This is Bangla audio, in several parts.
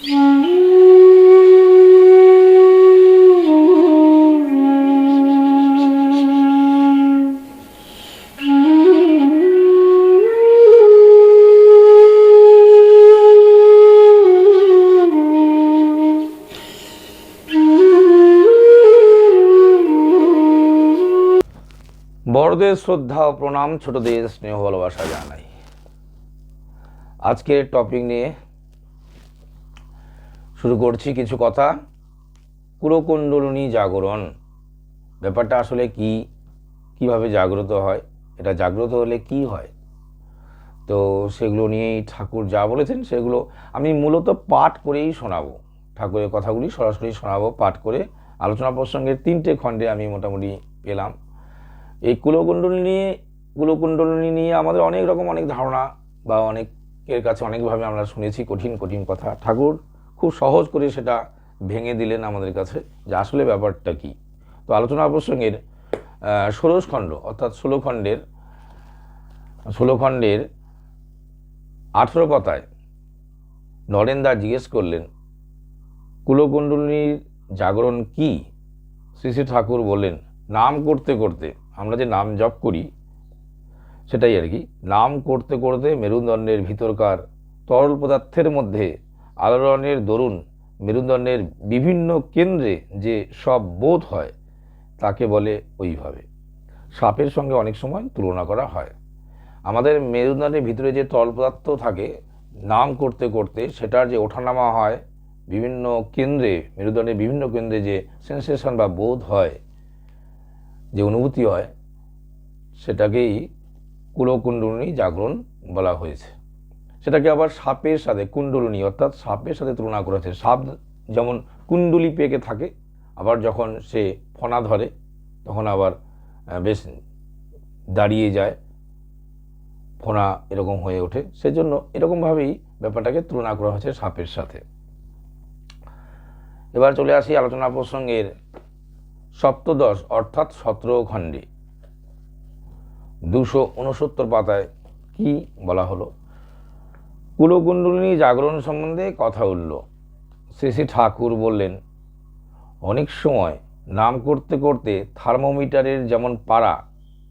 বড়দের শ্রদ্ধা ও প্রণাম ছোটদের স্নেহ ভালোবাসা জানাই। আজকের টপিক নিয়ে শুরু করছি কিছু কথা। কুলকুণ্ডলিনী জাগরণ। ব্যাপারটা আসলে কি? কীভাবে জাগ্রত হয়? এটা জাগ্রত হলে কি হয়? তো সেগুলো নিয়েই ঠাকুর যা বলেছেন সেগুলো আমি মূলত পাঠ করেই শোনাবো। ঠাকুরের কথাগুলি সরাসরি শোনাবো, পাঠ করে। আলোচনা প্রসঙ্গের তিনটে খণ্ডে আমি মোটামুটি পেলাম। এই কুলকুণ্ডলী নিয়ে কুলকুণ্ডলী নিয়ে আমাদের অনেক রকম অনেক ধারণা বা অনেকের কাছে অনেকভাবে আমরা শুনেছি কঠিন কঠিন কথা। ঠাকুর খুব সহজ করে সেটা ভেঙে দিলেন আমাদের কাছে যে আসলে ব্যাপারটা কি। তো আলোচনা প্রসঙ্গের ষোড়শ খণ্ড অর্থাৎ ষোলো খণ্ডের ষোলো খণ্ডের আঠেরো পাতায় নরেন্দা জিজ্ঞেস করলেন কুলকুণ্ডলীর জাগরণ কি? শ্রী শ্রী ঠাকুর বললেন, নাম করতে করতে, আমরা যে নাম জপ করি, সেটাই আর কি, নাম করতে করতে মেরুদণ্ডের ভিতরকার তরল পদার্থের মধ্যে আলোড়নের দরুন মেরুদণ্ডের বিভিন্ন কেন্দ্রে যে সব বোধ হয়, তাকে বলে ওইভাবে। সাপের সঙ্গে অনেক সময় তুলনা করা হয়। আমাদের মেরুদণ্ডের ভিতরে যে তরল পদার্থ থাকে, নাম করতে করতে সেটার যে ওঠানামা হয়, বিভিন্ন কেন্দ্রে, মেরুদণ্ডের বিভিন্ন কেন্দ্রে যে সেন্সেশন বা বোধ হয়, যে অনুভূতি হয়, সেটাকেই কুলকুণ্ডলিনী জাগরণ বলা হয়েছে। সেটাকে আবার সাপের সাথে কুণ্ডলিনী, অর্থাৎ সাপের সাথে তুলনা করেছে। সাপ যেমন কুণ্ডলি পেকে থাকে, আবার যখন সে ফনা ধরে, তখন আবার বেশ দাঁড়িয়ে যায়, ফোনা এরকম হয়ে ওঠে। সেজন্য এরকমভাবেই ব্যাপারটাকে তুলনা করা হয়েছে সাপের সাথে। এবার চলে আসি আলোচনা প্রসঙ্গের সপ্তদশ, অর্থাৎ সতেরো খণ্ডে। দুশো উনসত্তর পাতায় কি বলা হলো? কুলকুণ্ডলিনী জাগরণ সম্বন্ধে কথা উঠল। শ্রী শ্রী ঠাকুর বললেন, অনেক সময় নাম করতে করতে থার্মোমিটারের যেমন পাড়া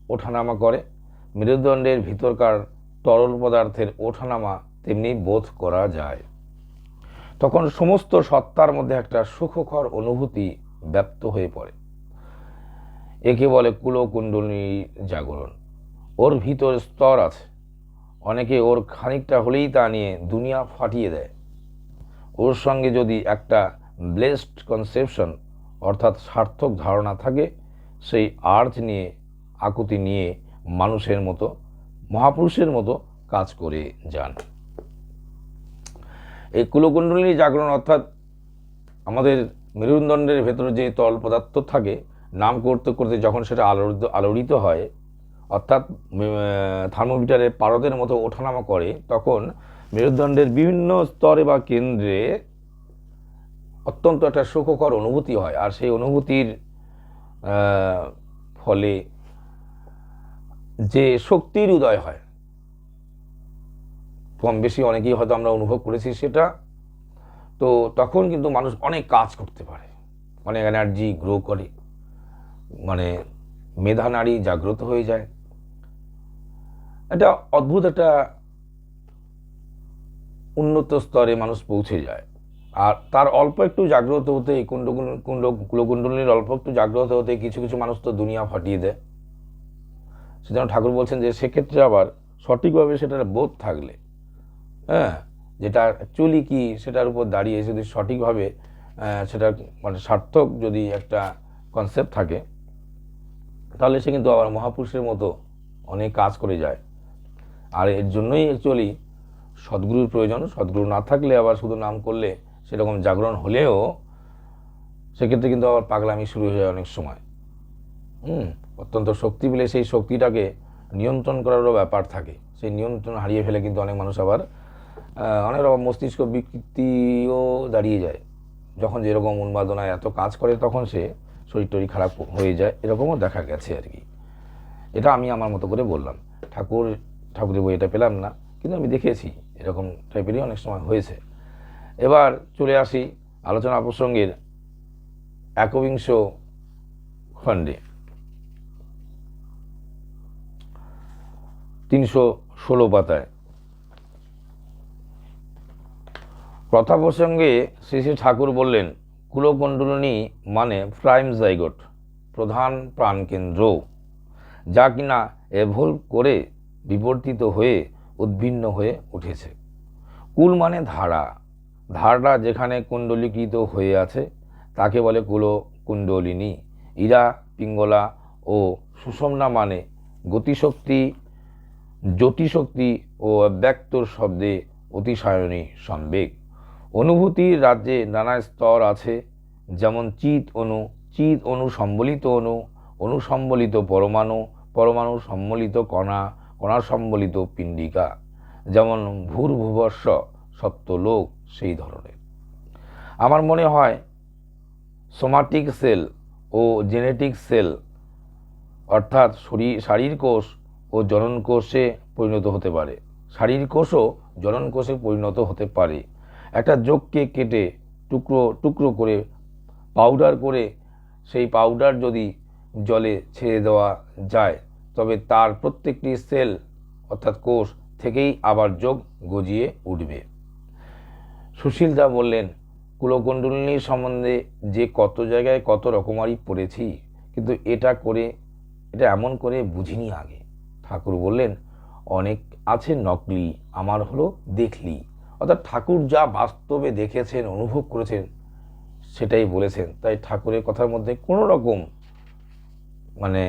ওঠানামা করে, মেরুদণ্ডের ভিতরকার তরল পদার্থের ওঠানামা তেমনি বোধ করা যায়। তখন সমস্ত সত্তার মধ্যে একটা সুখকর অনুভূতি ব্যপ্ত হয়ে পড়ে। একে বলে কুলকুণ্ডলী জাগরণ। ওর ভিতর স্তর আছে। অনেকে ওর খানিকটা হলেই তা নিয়ে দুনিয়া ফাটিয়ে দেয়। ওর সঙ্গে যদি একটা ব্লেসড কনসেপশন অর্থাৎ সার্থক ধারণা থাকে, সেই আর্থ নিয়ে, আকুতি নিয়ে মানুষের মতো, মহাপুরুষের মতো কাজ করে যান। এই কুলকুণ্ডলী জাগরণ, অর্থাৎ আমাদের মেরুদণ্ডের ভেতরে যে তল পদার্থ থাকে নাম করতে করতে যখন সেটা আলোড়িত আলোড়িত হয় অর্থাৎ থার্মোমিটারে পারদের মতো ওঠানামা করে, তখন মেরুদণ্ডের বিভিন্ন স্তরে বা কেন্দ্রে অত্যন্ত একটা সুখকর অনুভূতি হয়। আর সেই অনুভূতির ফলে যে শক্তির উদয় হয়, কম বেশি অনেকেই হয়তো আমরা অনুভব করেছি সেটা, তো তখন কিন্তু মানুষ অনেক কাজ করতে পারে, অনেক এনার্জি গ্রো করে। মানে মেধা নারী জাগ্রত হয়ে যায়। এটা অদ্ভুত একটা উন্নত স্তরে মানুষ পৌঁছে যায়। আর তার অল্প একটু জাগ্রত হতে কুণ্ড কুণ্ড কুলকুণ্ডলীর অল্প একটু জাগ্রত হতে কিছু কিছু মানুষ তো দুনিয়া ফাটিয়ে দেয়। সেজন্য ঠাকুর বলছেন যে, সেক্ষেত্রে আবার সঠিকভাবে সেটার বোধ থাকলে হ্যাঁ যেটা অ্যাকচুয়ালি কি সেটার উপর দাঁড়িয়ে যদি সঠিকভাবে সেটা মানে সার্থক যদি একটা কনসেপ্ট থাকে, তাহলে সে কিন্তু আবার মহাপুরুষের মতো অনেক কাজ করে যায়। আর এর জন্যই অ্যাকচুয়ালি সদ্গুরুর প্রয়োজন। সদ্গুরু না থাকলে আবার শুধু নাম করলে সেরকম জাগরণ হলেও সেক্ষেত্রে কিন্তু আবার পাগলামি শুরু হয়ে যায় অনেক সময়। হুম, অত্যন্ত শক্তি পেলে সেই শক্তিটাকে নিয়ন্ত্রণ করারও ব্যাপার থাকে। সেই নিয়ন্ত্রণ হারিয়ে ফেলে কিন্তু অনেক মানুষ আবার অনেক রকম মস্তিষ্ক বিকৃতিও দাঁড়িয়ে যায়। যখন যেরকম উন্মাদনায় এত কাজ করে তখন সে শরীর টরীর খারাপ হয়ে যায়, এরকমও দেখা গেছে আর কি। এটা আমি আমার মতো করে বললাম। ঠাকুর ঠাকুরের বই এটা পেলাম না, কিন্তু আমি দেখেছি এরকম টাইপেরই অনেক সময় হয়েছে। এবার চলে আসি আলোচনা প্রসঙ্গের একবিংশ খণ্ডে। তিনশো ষোলো পাতায়। কথা প্রসঙ্গে শ্রী শ্রী ঠাকুর বললেন, কুলকুণ্ডলিনী মানে প্রাইম জাইগট, প্রধান প্রাণকেন্দ্র। যা কিনা এভোল্ভ করে বিবর্তিত হয়ে উদ্ভিন্ন হয়ে উঠেছে। কুল মানে ধারা। ধারা যেখানে কুণ্ডলীকৃত হয়ে আছে, তাকে বলে কুল কুণ্ডলিনী ইরা, পিঙ্গলা ও সুষমনা মানে গতিশক্তি, জ্যোতিশক্তি ও ব্যক্তর শব্দে অতিশায়নী সম্বেগ। অনুভূতির রাজ্যে নানা স্তর আছে, যেমন চিত অণু। চিত অণু সম্বলিত অণু অণু সম্বলিত পরমাণু পরমাণু সম্বলিত কণা কণা সম্বলিত পিণ্ডিকা, যেমন ভূর্ভুবস্ব সত্যলোক সেই ধরনের। আমার মনে হয় সোমাটিক সেল ও জেনেটিক সেল, অর্থাৎ শরীর শারীর কোষ ও জনন কোষে পরিণত হতে পারে। শারীর কোষও জনন কোষে পরিণত হতে পারে। একটা যোগকে কেটে টুকরো টুকরো করে পাউডার করে, সেই পাউডার যদি জলে ছেড়ে দেওয়া যায় তবে তার প্রত্যেকটি সেল অর্থাৎ কোষ থেকেই আবার যোগ গজিয়ে উঠবে। সুশীলদা বললেন কুলকুণ্ডলিনীর সম্বন্ধে যে কত জায়গায় কত রকমারি পড়েছি, কিন্তু এটা করে, এটা এমন করে বুঝিনি আগে। ঠাকুর বললেন, অনেক আছে নকলি, আমার হলো দেখলি। অর্থাৎ ঠাকুর যা বাস্তবে দেখেছেন, অনুভব করেছেন, সেটাই বলেছেন। তাই ঠাকুরের কথার মধ্যে কোনো রকম মানে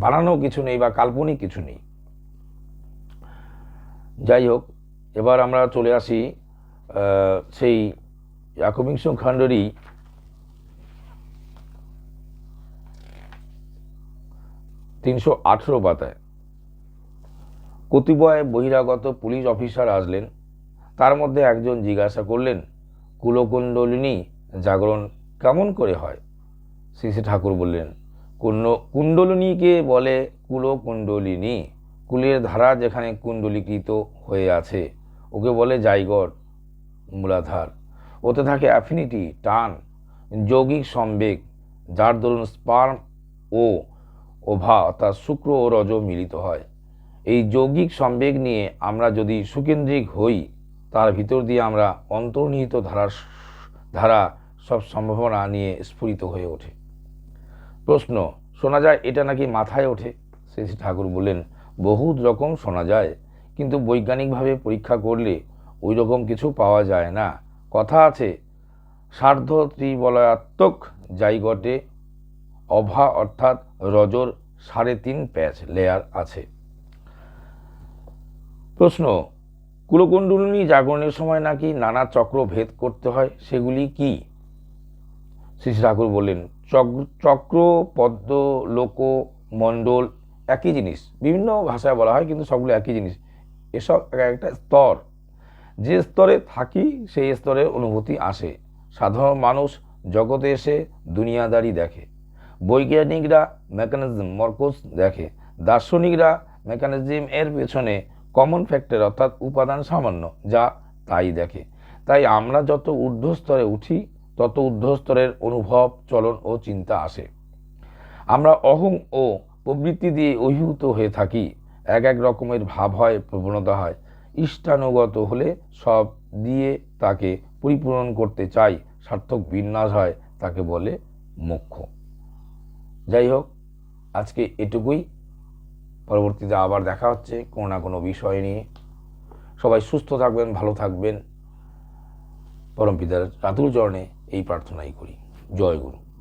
বানানো কিছু নেই বা কাল্পনিক কিছু নেই। যাই হোক, এবার আমরা চলে আসি সেই একবিংশ খণ্ডেরই তিনশো আঠেরো পাতায়। কতিপয় বহিরাগত পুলিশ অফিসার আসলেন, তার মধ্যে একজন জিজ্ঞাসা করলেন, কুলকুণ্ডলিনী জাগরণ কেমন করে হয়? শ্রী শ্রী ঠাকুর বললেন কুণ্ড, কুণ্ডলিনীকে বলে কুলকুণ্ডলিনী। কুলের ধারা যেখানে কুণ্ডলীকৃত হয়ে আছে, ওকে বলে জাইগর, মূলাধার। ওতে থাকে অ্যাফিনিটি টান, যৌগিক সম্বেগ, যার দরুন স্পার্ম ও ওভা, অর্থাৎ শুক্র ও রজ মিলিত হয়। এই যৌগিক সম্বেগ নিয়ে আমরা যদি সুকেন্দ্রিক হই, তার ভিতর দিয়ে আমরা অন্তর্নিহিত ধারার ধারা সব সম্ভাবনা নিয়ে স্ফুরিত হয়ে ওঠে। প্রশ্ন, শোনা যায় এটা নাকি মাথায় ওঠে? শ্রী ঠাকুর বললেন, বহুত রকম শোনা যায়, কিন্তু বৈজ্ঞানিকভাবে পরীক্ষা করলে ওই রকম কিছু পাওয়া যায় না। কথা আছে, সার্ধ ত্রিবলয়াত্মক জাইগটে অভা অর্থাৎ রজর সাড়ে তিন প্যাচ লেয়ার আছে। প্রশ্ন, কুলকুণ্ডলিনী জাগরণের সময় নাকি নানা চক্র ভেদ করতে হয়, সেগুলি কি? শ্রী ঠাকুর বললেন চক্র পদ্ম, লোক, মণ্ডল একই জিনিস। বিভিন্ন ভাষায় বলা হয়, কিন্তু সবগুলো একই জিনিস। এসব এক একটা স্তর। যে স্তরে থাকি, সেই স্তরের অনুভূতি আসে। সাধারণ মানুষ জগতে এসে দুনিয়াদারি দেখে। বৈজ্ঞানিকরা মেকানিজম মরকোস দেখে। দার্শনিকরা মেকানিজম এর পেছনে কমন ফ্যাক্টর অর্থাৎ উপাদান সামান্য, যা তাই দেখে। তাই আমরা যত ঊর্ধ্ব স্তরে উঠি তত ঊর্ধ্ব স্তরের অনুভব, চলন ও চিন্তা আসে। আমরা অহং ও প্রবৃত্তি দিয়ে অভিভূত হয়ে থাকি। এক এক রকমের ভাব হয়, প্রবণতা হয়। ইষ্টানুগত হলে সব দিয়ে তাকে পরিপূরণ করতে চাই। সার্থক বিন্যাস হয়, তাকে বলে মোক্ষ। যাই হোক, আজকে এটুকুই। পরবর্তীতে আবার দেখা হচ্ছে কোনো না কোনো বিষয় নিয়ে। সবাই সুস্থ থাকবেন, ভালো থাকবেন। পরম পিতার চাতুর চরণে এই প্রার্থনাই করি। জয় গুরু।